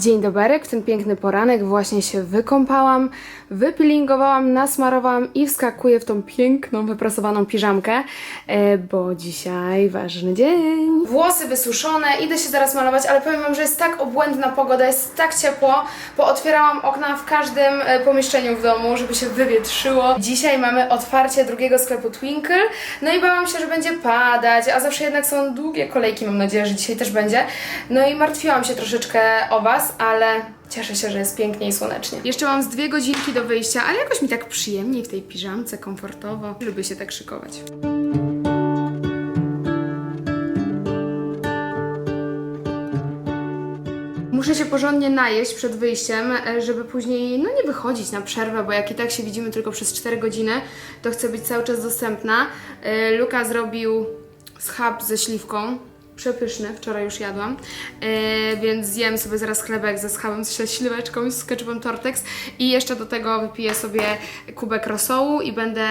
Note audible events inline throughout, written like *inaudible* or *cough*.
Dzień dobry, w ten piękny poranek właśnie się wykąpałam, wypilingowałam, nasmarowałam i wskakuję w tą piękną, wyprasowaną piżamkę, e, bo dzisiaj ważny dzień. Włosy wysuszone, idę się zaraz malować, ale powiem Wam, że jest tak obłędna pogoda, jest tak ciepło, bo otwierałam okna w każdym e, pomieszczeniu w domu, żeby się wywietrzyło. Dzisiaj mamy otwarcie drugiego sklepu Twinkle, no i bałam się, że będzie padać, a zawsze jednak są długie kolejki, mam nadzieję, że dzisiaj też będzie. No i martwiłam się troszeczkę o Was, ale cieszę się, że jest pięknie i słonecznie. Jeszcze mam z dwie godzinki do wyjścia, ale jakoś mi tak przyjemniej w tej piżamce, komfortowo, żeby się tak szykować. Muszę się porządnie najeść przed wyjściem, żeby później no nie wychodzić na przerwę, bo jak i tak się widzimy tylko przez 4 godziny, to chcę być cały czas dostępna. E, Luka zrobił schab ze śliwką. Przepyszny, wczoraj już jadłam, e, więc zjem sobie zaraz chlebek ze schabem, ze śliweczką i z ketchupem Tortex. I jeszcze do tego wypiję sobie kubek rosołu i będę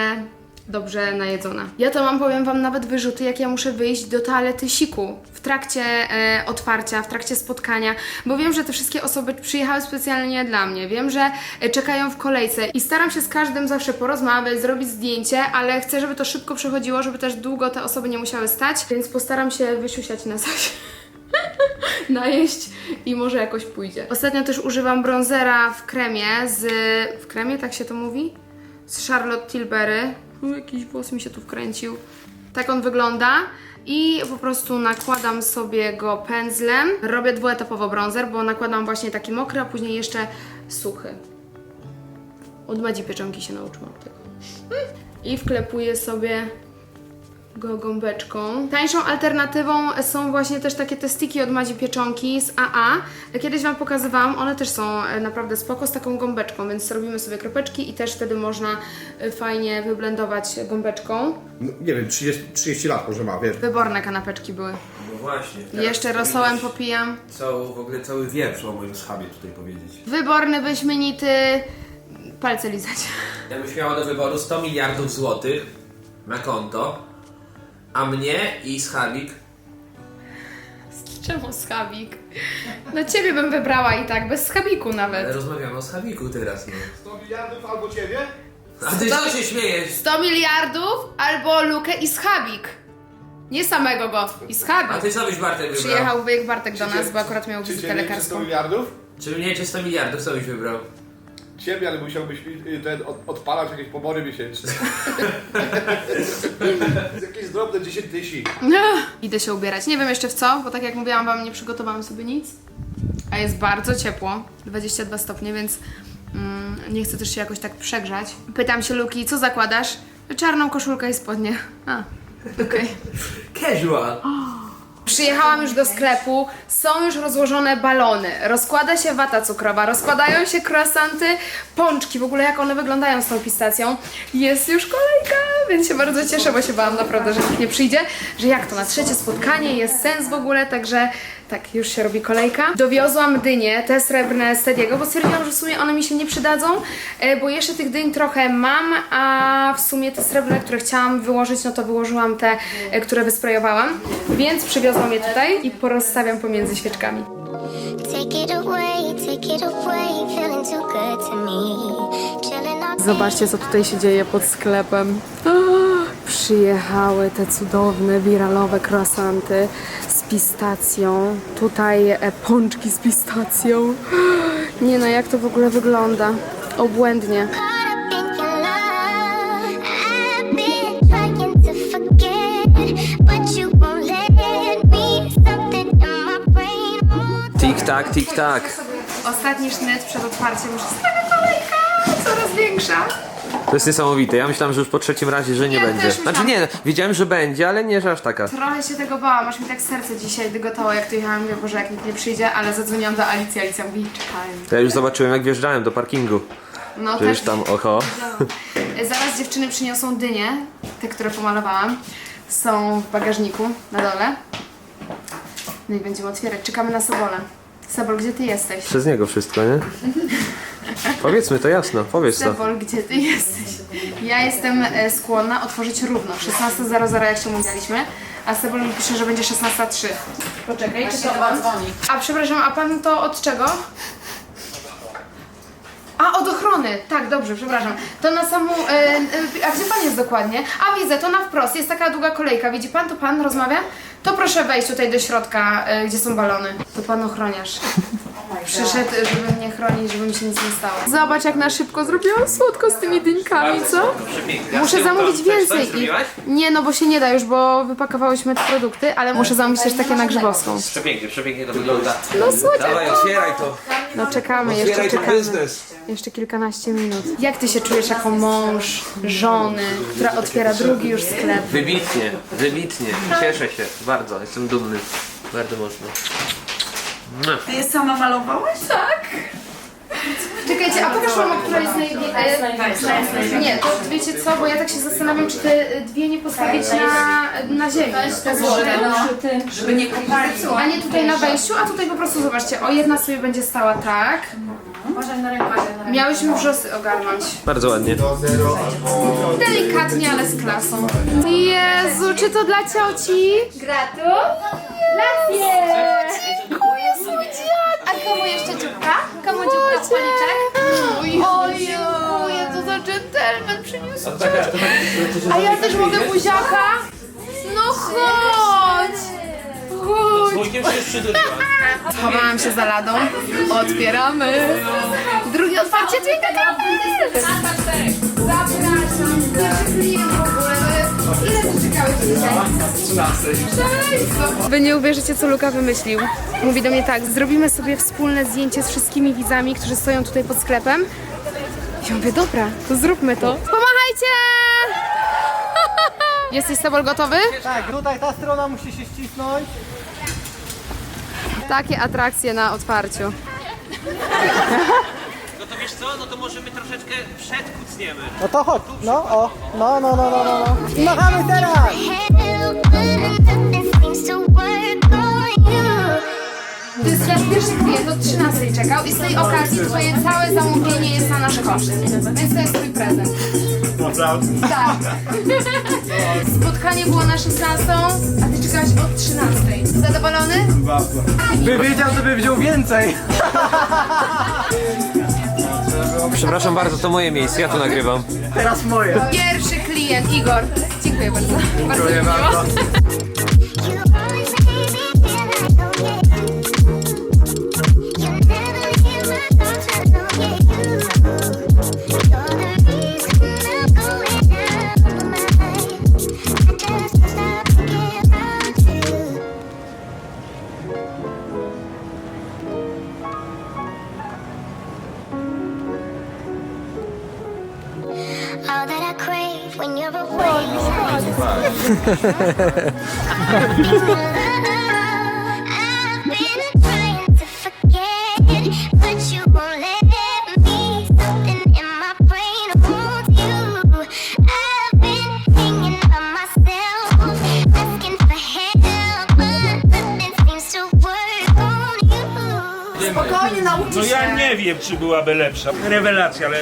dobrze najedzona. Ja to mam, powiem Wam, nawet wyrzuty, jak ja muszę wyjść do toalety siku w trakcie e, otwarcia, w trakcie spotkania, bo wiem, że te wszystkie osoby przyjechały specjalnie dla mnie. Wiem, że e, czekają w kolejce i staram się z każdym zawsze porozmawiać, zrobić zdjęcie, ale chcę, żeby to szybko przechodziło, żeby też długo te osoby nie musiały stać, więc postaram się wysiusiać na coś. *laughs* najeść i może jakoś pójdzie. Ostatnio też używam bronzera w kremie z... w kremie, tak się to mówi? Z Charlotte Tilbury. U, Jakiś włos mi się tu wkręcił. Tak on wygląda. I po prostu nakładam sobie go pędzlem. Robię dwuetapowo bronzer, bo nakładam właśnie taki mokry, a później jeszcze suchy. Od Madzi Pieczonki się nauczyłam tego. I wklepuję sobie go gąbeczką. Tańszą alternatywą są właśnie też takie testiki od Madzi Pieczonki z AA. Kiedyś Wam pokazywałam, one też są e, naprawdę spoko z taką gąbeczką, więc robimy sobie kropeczki i też wtedy można e, fajnie wyblendować gąbeczką. No, nie wiem, 30, 30 lat może ma, wiesz. Wyborne kanapeczki były. No właśnie. teraz Jeszcze rosołem popijam. Całą, w ogóle cały wieprz o moim schabie tutaj powiedzieć. Wyborny, wyśmienity, palce lizać. Ja byś miała do wyboru 100 miliardów złotych na konto, a mnie i schabik Czemu schabik? No ciebie bym wybrała i tak, bez schabiku nawet. rozmawiamy o schabiku teraz, no. 100 miliardów albo ciebie? A ty co się śmiejesz? 100 miliardów albo Lukę i schabik. Nie samego go, i A schabik. ty co byś Bartek wybrał? Przyjechał wujek Bartek do nas, bo akurat miał Czy wizytę ciebie czy 100 lekarską. miliardów? Czy mnie czy 100 miliardów, co byś wybrał? Ciebie, ale musiałbyś y, ten, od, odpalać jakieś pobory miesięczne. *laughs* *laughs* jakieś drobne 10 tysięcy. Idę się ubierać. Nie wiem jeszcze w co, bo tak jak mówiłam wam, nie przygotowałam sobie nic. A jest bardzo ciepło, 22 stopnie, więc mm, nie chcę też się jakoś tak przegrzać. Pytam się Luki, co zakładasz? Czarną koszulkę i spodnie. A, okej. Casual! Przyjechałam już do sklepu, są już rozłożone balony, rozkłada się wata cukrowa, rozkładają się croissanty, pączki, w ogóle jak one wyglądają z tą pistacją. Jest już kolejka, więc się bardzo cieszę, bo się bałam naprawdę, że nikt nie przyjdzie, że jak to na trzecie spotkanie, jest sens w ogóle, także tak, już się robi kolejka. Dowiozłam dynie, te srebrne z Tediego, bo stwierdziłam, że w sumie one mi się nie przydadzą, e, bo jeszcze tych dyń trochę mam, a w sumie te srebrne, które chciałam wyłożyć, no to wyłożyłam te, e, które wysprejowałam, więc przywiozłam je tutaj i porozstawiam pomiędzy świeczkami. Zobaczcie, co tutaj się dzieje pod sklepem. *gasps* Przyjechały te cudowne, wiralowe croissanty pistacją. Tutaj e, pączki z pistacją. *gasps* Nie no, jak to w ogóle wygląda? Obłędnie. Brain won't Tik-tak, tik-tak. Ostatni sznyt przed otwarciem. Już coraz większa. To jest niesamowite. Ja myślałem, że już po trzecim razie, że nie Ja będzie. też myślałam. Znaczy nie, wiedziałem, że będzie, ale nie, że aż taka. Trochę się tego bałam, aż mi tak serce dzisiaj dygotało, jak tu jechałam. Mówię, Boże, jak nikt nie przyjdzie, ale zadzwoniłam do Alicji. Alicja mówi, czekałem. To ja już zobaczyłem, jak wjeżdżałem do parkingu. No Że już tam, oho. Zaraz dziewczyny przyniosą dynie, te, które pomalowałam. Są w bagażniku na dole. No i będziemy otwierać. Czekamy na Sobolę. Sobol, gdzie ty jesteś? Przez niego wszystko, nie? Powiedzmy to jasno, powiedz to. Sebol, gdzie ty jesteś? Ja jestem e, skłonna otworzyć równo. 16.00 jak się umawialiśmy, a Sebol mi pisze, że będzie 16.03. Poczekaj, czy to on? A przepraszam, a pan to od czego? A, od ochrony! Tak, dobrze, przepraszam. To na samą. E, e, a gdzie pan jest dokładnie? A widzę, to na wprost. Jest taka długa kolejka. Widzi pan, to pan rozmawia? To proszę wejść tutaj do środka, e, gdzie są balony. To pan ochroniarz. Przyszedł, żeby mnie chronić, żeby mi się nic nie stało. Zobacz, jak na szybko zrobiłam słodko z tymi dynkami, co? Muszę zamówić więcej ich. Nie, no bo się nie da już, bo wypakowałyśmy te produkty, ale muszę zamówić też takie na grzybowską. Przepięknie, przepięknie to wygląda. No słodziak. Dawaj, otwieraj to. No czekamy, jeszcze czekamy. biznes. Jeszcze kilkanaście minut. Jak ty się czujesz jako mąż, żony, która otwiera drugi już sklep? Wybitnie, wybitnie. Cieszę się bardzo, jestem dumny. Bardzo mocno. Mua. Ty je sama malowałaś? Czekajcie, a pokaż wam, która jest największa. Nie, to wiecie co, bo ja tak się zastanawiam, czy te dwie nie postawić na, na ziemi, te złote. Żeby nie kopali. A nie tutaj na wejściu, a tutaj po prostu zobaczcie, o jedna sobie będzie stała tak. Miałyśmy wrzosy ogarnąć. Bardzo ładnie. Delikatnie, ale z klasą. Jezu, czy to dla cioci? Gratulacje! Komu jeszcze dzióbka? Komu dzióbka w policzek? Oj, dziękuję, to za dżentelmen przyniósł A ja też mogę buziaka? No chodź! Chodź! Wujkiem się przytuliła. Schowałam się za ladą. Otwieramy. Drugie otwarcie Twinka Cafe! Zapraszam. Pierwszy klient Wy nie uwierzycie, co Luka wymyślił. Mówi do mnie tak, zrobimy sobie wspólne zdjęcie z wszystkimi widzami, którzy stoją tutaj pod sklepem. I ja mówię, dobra, to zróbmy to. Pomachajcie! *laughs* Jesteś Sebol gotowy? Tak, tutaj ta strona musi się ścisnąć. Takie atrakcje na otwarciu. *laughs* No to wiesz co, no to może my troszeczkę przedkucniemy. No to chodź. No, o. No, no, no, no, no. no. I machamy teraz! To. To jest nasz pierwszy klient, od 13 czekał i z tej okazji twoje całe zamówienie jest na nasz koszt. Więc to jest twój prezent. Naprawdę? Tak. Spotkanie było na 16, a ty czekałeś od 13. Zadowolony? By wiedział, żeby wziął więcej. *laughs* Przepraszam bardzo, to moje miejsce, ja tu nagrywam. Teraz moje. Pierwszy klient, Igor. Dziękuję bardzo. Bardzo *laughs* Spokojnie, No ja nie wiem, czy byłaby lepsza. Rewelacja, ale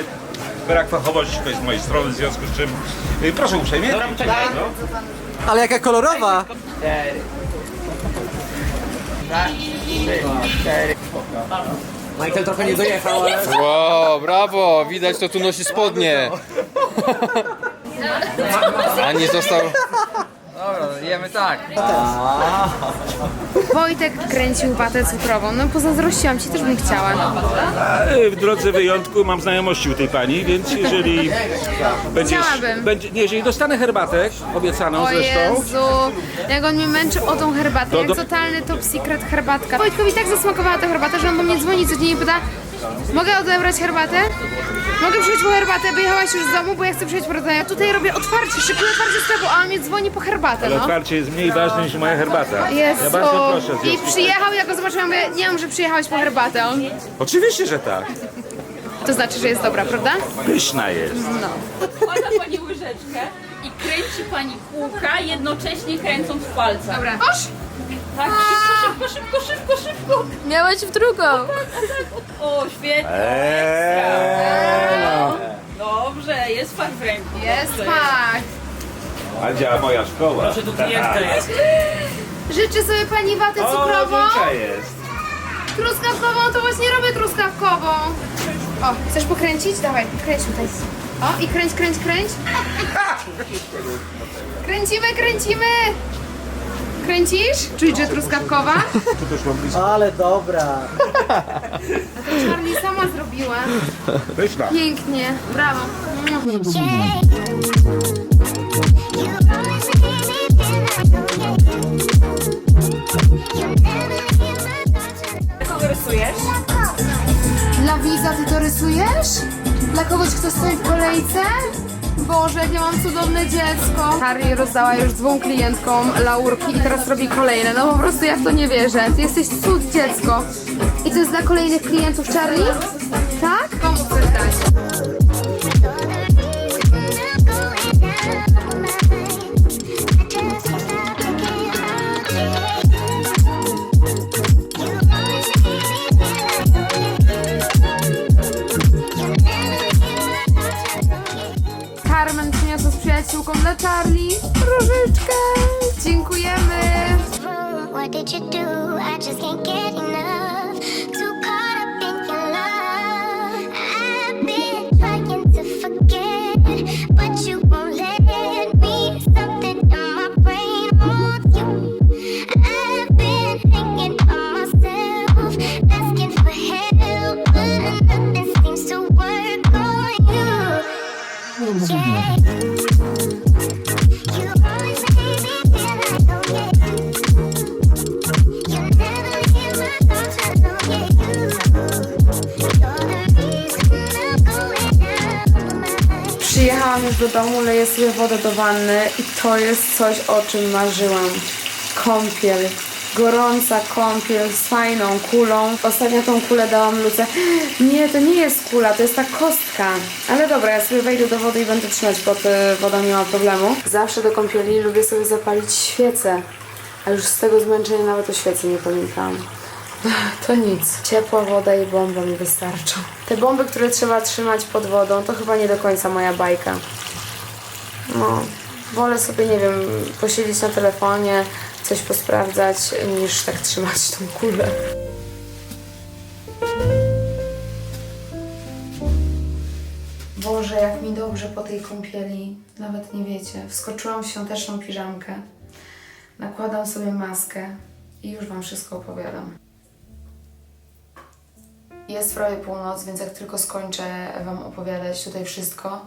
brak fachowości to jest z mojej strony, w związku z czym... y, Proszę uprzejmie. No. Ale jaka kolorowa. Michael trochę nie dojechał, ale... Wow, brawo! Widać, to tu nosi spodnie. *laughs* A nie został. Wojtek kręcił watę cukrową. No pozazdrościłam ci, też bym chciała. Y, W drodze wyjątku mam znajomości u tej pani, więc jeżeli będziesz... Chciałabym. Będzie, nie, jeżeli dostanę herbatę, obiecaną O zresztą, Jezu, jak on mnie męczy o tą herbatę, To jak do- totalny top secret herbatka. Wojtkowi tak zasmakowała ta herbata, że on do mnie dzwoni codziennie i pyta Mogę odebrać herbatę? Mogę przyjść po herbatę, wyjechałaś już z domu, bo ja chcę przyjść po herbatę. Ja tutaj robię otwarcie, szykuję otwarcie sklepu, a on mnie dzwoni po herbatę, ale no. otwarcie jest mniej ważne niż moja herbata. Jezu. Ja bardzo proszę. I przyjechał, ja go zobaczyłam, mówię, nie wiem, że przyjechałeś po herbatę. On, Oczywiście, że tak. to znaczy, że jest dobra, prawda? Pyszna jest. Wkłada pani łyżeczkę i kręci pani kółka, jednocześnie kręcąc palca. Dobra. Oż! Tak, szybko, szybko, szybko, szybko. Miałeś w drugą. O, świetnie. Eee, no. Dobrze, jest fach w ręku. jest, tak. Adzia, moja szkoła. Proszę, tu klientka *laughs* jest. Życzy sobie pani watę O, cukrową? Jest. Truskawkową to właśnie robię truskawkową. O, chcesz pokręcić? Dawaj, kręć tutaj. O, i kręć, kręć, kręć. *laughs* Kręcimy, kręcimy. Kręcisz? Czuć, że truskawkowa? Ale dobra. Charlie sama zrobiła. Pyszna. Pięknie, brawo. Never Rysujesz? Dla widza ty to rysujesz? Dla kogoś, kto stoi w kolejce? Boże, jakie mam cudowne dziecko. Harry rozdała już dwóm klientkom laurki i teraz robi kolejne. No po prostu ja w to nie wierzę. Ty jesteś cud dziecko. I to jest dla kolejnych klientów Charlie? Tak? Komu chcesz dać? Charlie różyczkę. Dziękujemy. What did you do? I just can't get do domu, leję sobie wodę do wanny i to jest coś, o czym marzyłam. Kąpiel. Gorąca kąpiel z fajną kulą. Ostatnio tą kulę dałam Luce. Nie, to nie jest kula, to jest ta kostka. Ale dobra, ja sobie wejdę do wody i będę trzymać pod y, wodą, nie ma problemu. Zawsze do kąpieli lubię sobie zapalić świecę. A już z tego zmęczenia nawet o świecy nie pamiętałam. *laughs* To nic. Ciepła woda i bomba mi wystarczą. Te bomby, które trzeba trzymać pod wodą, to chyba nie do końca moja bajka. No, wolę sobie, nie wiem, posiedzieć na telefonie, coś posprawdzać, niż tak trzymać tą kulę. Boże, jak mi dobrze po tej kąpieli. Nawet nie wiecie. Wskoczyłam w świąteczną piżamkę. Nakładam sobie maskę i już Wam wszystko opowiadam. Jest prawie północ, więc jak tylko skończę Wam opowiadać tutaj wszystko,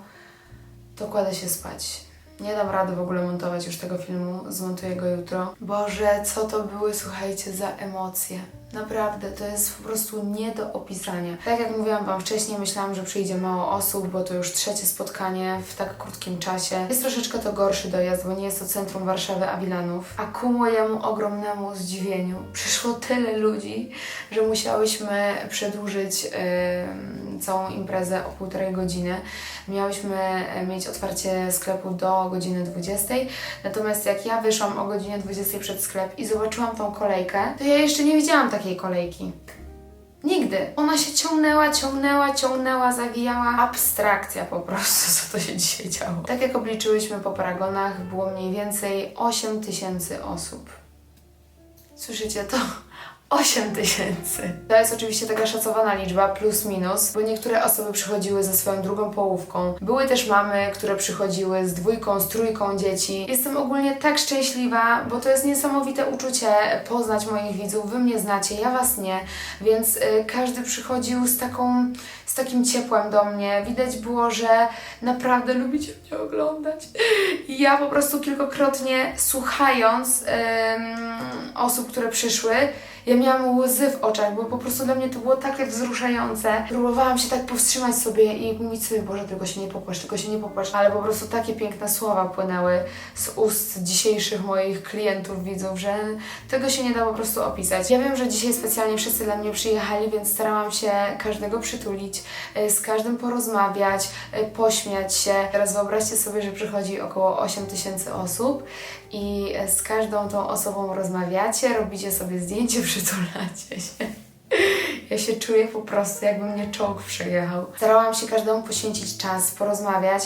to kładę się spać. Nie dam rady w ogóle montować już tego filmu, zmontuję go jutro. Boże, co to były, słuchajcie, za emocje. Naprawdę, to jest po prostu nie do opisania. Tak jak mówiłam Wam wcześniej, myślałam, że przyjdzie mało osób, bo to już trzecie spotkanie w tak krótkim czasie. Jest troszeczkę to gorszy dojazd, bo nie jest to centrum Warszawy, a Wilanów. A ku mojemu ogromnemu zdziwieniu przyszło tyle ludzi, że musiałyśmy przedłużyć em, całą imprezę o półtorej godziny. Miałyśmy e, mieć otwarcie sklepu do godziny 20. Natomiast jak ja wyszłam o godzinie 20 przed sklep i zobaczyłam tą kolejkę, to ja jeszcze nie widziałam takiej kolejki. Nigdy. Ona się ciągnęła, ciągnęła, ciągnęła, zawijała. Abstrakcja po prostu, *laughs* co to się dzisiaj działo. Tak jak obliczyłyśmy po paragonach, było mniej więcej 8 tysięcy osób. Słyszycie to? 8 tysięcy. To jest oczywiście taka szacowana liczba, plus minus, bo niektóre osoby przychodziły ze swoją drugą połówką. Były też mamy, które przychodziły z dwójką, z trójką dzieci. Jestem ogólnie tak szczęśliwa, bo to jest niesamowite uczucie poznać moich widzów. Wy mnie znacie, ja was nie, więc y, każdy przychodził z taką, z takim ciepłem do mnie. Widać było, że naprawdę lubicie mnie oglądać. I ja po prostu kilkakrotnie słuchając osób, które przyszły, ja miałam łzy w oczach, bo po prostu dla mnie to było takie wzruszające. Próbowałam się tak powstrzymać sobie i mówić sobie, Boże, tylko się nie popłacz, tylko się nie popłacz. Ale po prostu takie piękne słowa płynęły z ust dzisiejszych moich klientów, widzów, że tego się nie da po prostu opisać. Ja wiem, że dzisiaj specjalnie wszyscy dla mnie przyjechali, więc starałam się każdego przytulić, y, z każdym porozmawiać, y, pośmiać się. Teraz wyobraźcie sobie, że przychodzi około 8 tysięcy osób i y, z każdą tą osobą rozmawiacie, robicie sobie zdjęcie, przytulacie się. Ja się czuję po prostu, jakby mnie czołg przejechał. Starałam się każdemu poświęcić czas, porozmawiać,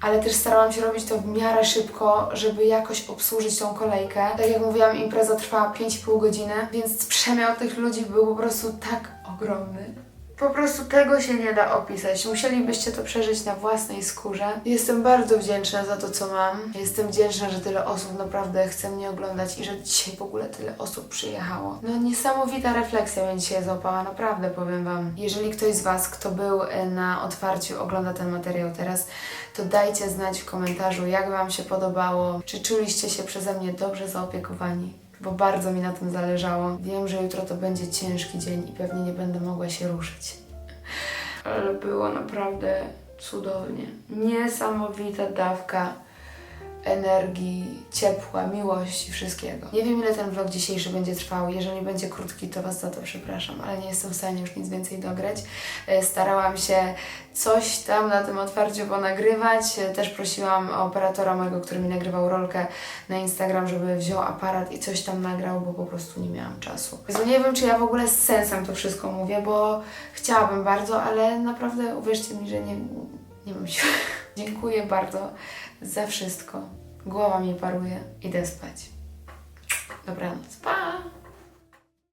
ale też starałam się robić to w miarę szybko, żeby jakoś obsłużyć tą kolejkę. Tak jak mówiłam, impreza trwała 5,5 godziny, więc przemiał tych ludzi był po prostu tak ogromny. Po prostu tego się nie da opisać. Musielibyście to przeżyć na własnej skórze. Jestem bardzo wdzięczna za to, co mam. Jestem wdzięczna, że tyle osób naprawdę chce mnie oglądać i że dzisiaj w ogóle tyle osób przyjechało. No niesamowita refleksja mnie dzisiaj złapała, naprawdę powiem Wam. Jeżeli ktoś z Was, kto był e, na otwarciu, ogląda ten materiał teraz, to dajcie znać w komentarzu, jak Wam się podobało. Czy czuliście się przeze mnie dobrze zaopiekowani? Bo bardzo mi na tym zależało. Wiem, że jutro to będzie ciężki dzień i pewnie nie będę mogła się ruszyć. *laughs* Ale było naprawdę cudownie. Niesamowita dawka energii, ciepła, miłości, wszystkiego. Nie wiem, ile ten vlog dzisiejszy będzie trwał. Jeżeli będzie krótki, to Was za to przepraszam, ale nie jestem w stanie już nic więcej dograć. E, Starałam się coś tam na tym otwarciu ponagrywać. E, Też prosiłam operatora mojego, który mi nagrywał rolkę na Instagram, żeby wziął aparat i coś tam nagrał, bo po prostu nie miałam czasu. Jezu, nie wiem, czy ja w ogóle z sensem to wszystko mówię, bo chciałabym bardzo, ale naprawdę uwierzcie mi, że nie, nie mam siły. Dziękuję bardzo za wszystko. Głowa mi paruje. Idę spać. Dobranoc. Pa!